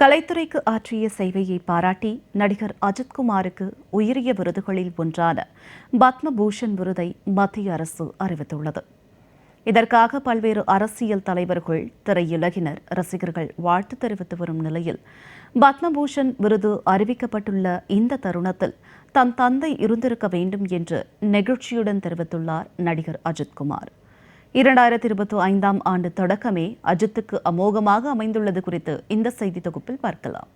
கலைத்துறைக்கு ஆற்றிய சேவையை பாராட்டி நடிகர் அஜித்குமாருக்கு உயரிய விருதுகளில் ஒன்றான பத்மபூஷன் விருதை மத்திய அரசு அறிவித்துள்ளது. இதற்காக பல்வேறு அரசியல் தலைவர்கள் திரையுலகினர் ரசிகர்கள் வாழ்த்து தெரிவித்து வரும் நிலையில் பத்மபூஷன் விருது அறிவிக்கப்பட்டுள்ள இந்த தருணத்தில் தன் தந்தை இருந்திருக்க வேண்டும் என்று நெகிழ்ச்சியுடன் தெரிவித்துள்ளார் நடிகர் அஜித்குமார். இரண்டாயிரத்தி இருபத்தி ஐந்தாம் ஆண்டு தொடக்கமே அஜித்துக்கு அமோகமாக அமைந்துள்ளது குறித்து இந்த செய்தி தொகுப்பில் பார்க்கலாம்.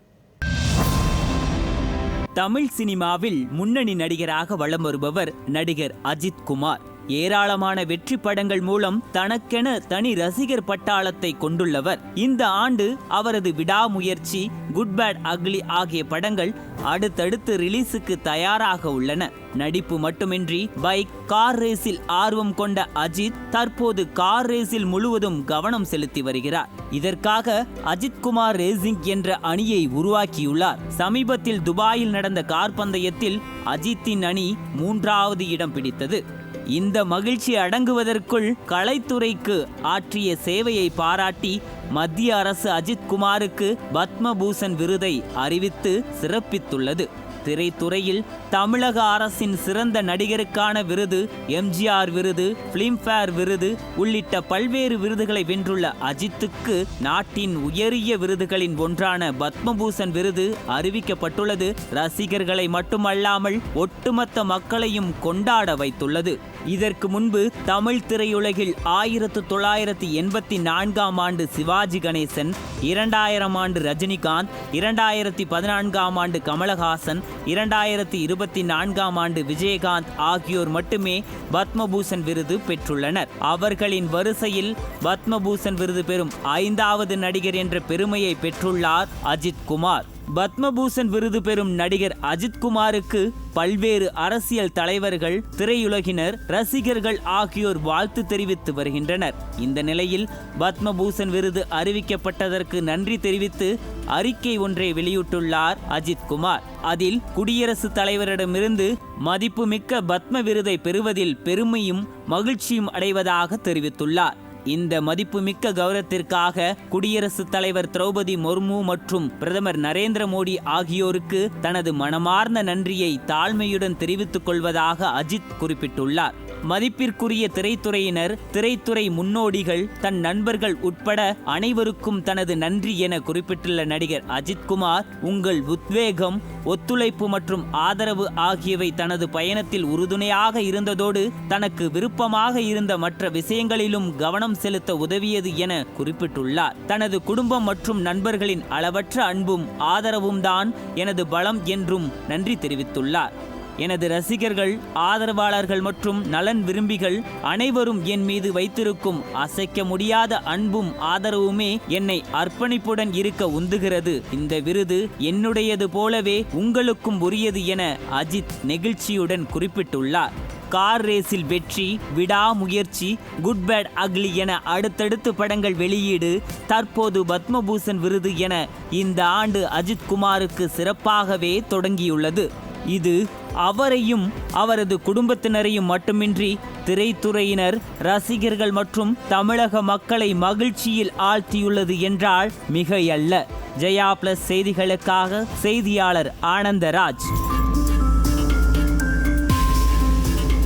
தமிழ் சினிமாவில் முன்னணி நடிகராக வலம் வருபவர் நடிகர் அஜித் குமார். ஏராளமான வெற்றி படங்கள் மூலம் தனக்கென தனி ரசிகர் பட்டாளத்தை கொண்டுள்ளவர். இந்த ஆண்டு அவரது விடாமுயற்சி குட் பேட் அக்லி ஆகிய படங்கள் அடுத்தடுத்து ரிலீஸுக்கு தயாராக உள்ளன. நடிப்பு மட்டுமின்றி பைக் கார் ரேஸில் ஆர்வம் கொண்ட அஜித் தற்போது கார் ரேஸில் முழுவதும் கவனம் செலுத்தி வருகிறார். இதற்காக அஜித் குமார் ரேசிங் என்ற அணியை உருவாக்கியுள்ளார். சமீபத்தில் துபாயில் நடந்த கார் பந்தயத்தில் அஜித்தின் அணி மூன்றாவது இடம் பிடித்தது. இந்த மகிழ்ச்சி அடங்குவதற்குள் கலைத்துறைக்கு ஆற்றிய சேவையை பாராட்டி மத்திய அரசு அஜித் குமாருக்கு பத்மபூஷன் விருதை அறிவித்து சிறப்பித்துள்ளது. திரைத்துறையில் தமிழக அரசின் சிறந்த நடிகருக்கான விருது எம்ஜிஆர் விருது பிலிம்ஃபேர் விருது உள்ளிட்ட பல்வேறு விருதுகளை வென்றுள்ள அஜித்துக்கு நாட்டின் உயரிய விருதுகளின் ஒன்றான பத்மபூஷன் விருது அறிவிக்கப்பட்டுள்ளது. ரசிகர்களை மட்டுமல்லாமல் ஒட்டுமொத்த மக்களையும் கொண்டாட வைத்துள்ளது. இதற்கு முன்பு தமிழ் திரையுலகில் ஆயிரத்து தொள்ளாயிரத்தி எண்பத்தி நான்காம் ஆண்டு சிவாஜி கணேசன் இரண்டாயிரம் ஆண்டு ரஜினிகாந்த் இரண்டாயிரத்தி பதினான்காம் ஆண்டு கமலஹாசன் இரண்டாயிரத்தி இருபத்தி நான்காம் ஆண்டு விஜயகாந்த் ஆகியோர் மட்டுமே பத்மபூஷன் விருது பெற்றுள்ளனர். அவர்களின் வரிசையில் பத்மபூஷன் விருது பெறும் ஐந்தாவது நடிகர் என்ற பெருமையை பெற்றுள்ளார் அஜித் குமார். பத்மபூஷன் விருது பெறும் நடிகர் அஜித்குமாருக்கு பல்வேறு அரசியல் தலைவர்கள் திரையுலகினர் ரசிகர்கள் ஆகியோர் வாழ்த்து தெரிவித்து வருகின்றனர். இந்த நிலையில் பத்மபூஷன் விருது அறிவிக்கப்பட்டதற்கு நன்றி தெரிவித்து அறிக்கை ஒன்றை வெளியிட்டுள்ளார் அஜித்குமார் அதில் குடியரசுத் தலைவரிடமிருந்து மதிப்புமிக்க பத்ம விருதை பெறுவதில் பெருமையும் மகிழ்ச்சியும் அடைவதாக தெரிவித்துள்ளார். இந்த மதிப்புமிக்க கௌரவத்திற்காக குடியரசுத் தலைவர் திரௌபதி முர்மு மற்றும் பிரதமர் நரேந்திர மோடி ஆகியோருக்கு தனது மனமார்ந்த நன்றியை தாழ்மையுடன் தெரிவித்துக் கொள்வதாக அஜித் குறிப்பிட்டுள்ளார். மதிப்பிற்குரிய திரைத்துறையினர் திரைத்துறை முன்னோடிகள் தன் நண்பர்கள் உட்பட அனைவருக்கும் தனது நன்றி என குறிப்பிட்டுள்ள நடிகர் அஜித்குமார் உங்கள் உத்வேகம் ஒத்துழைப்பு மற்றும் ஆதரவு ஆகியவை தனது பயணத்தில் உறுதுணையாக இருந்ததோடு தனக்கு விருப்பமாக இருந்த மற்ற விஷயங்களிலும் கவனம் செலுத்த உதவியது என குறிப்பிட்டுள்ளார். தனது குடும்பம் மற்றும் நண்பர்களின் அளவற்ற அன்பும் ஆதரவும் தான் எனது பலம் என்றும் நன்றி தெரிவித்துள்ளார். எனது ரசிகர்கள் ஆதரவாளர்கள் மற்றும் நலன் விரும்பிகள் அனைவரும் என் மீது வைத்திருக்கும் அசைக்க முடியாத அன்பும் ஆதரவுமே என்னை அர்ப்பணிப்புடன் இருக்க உந்துகிறது. இந்த விருது என்னுடையது போலவே உங்களுக்கும் உரியது என அஜித் நெகிழ்ச்சியுடன் குறிப்பிட்டுள்ளார். கார் ரேஸில் வெற்றி விடாமுயற்சி குட் பேட் அக்லி என அடுத்தடுத்து படங்கள் வெளியீடு தற்போது பத்மபூஷன் விருது என இந்த ஆண்டு அஜித் குமாருக்கு சிறப்பாகவே தொடங்கியுள்ளது. இது அவரையும் அவரது குடும்பத்தினரையும் மட்டுமின்றி திரைத்துறையினர் ரசிகர்கள் மற்றும் தமிழக மக்களை மகிழ்ச்சியில் ஆழ்த்தியுள்ளது என்றால் மிகையல்ல. ஜெயா பிளஸ் செய்திகளுக்காக செய்தியாளர் ஆனந்தராஜ்.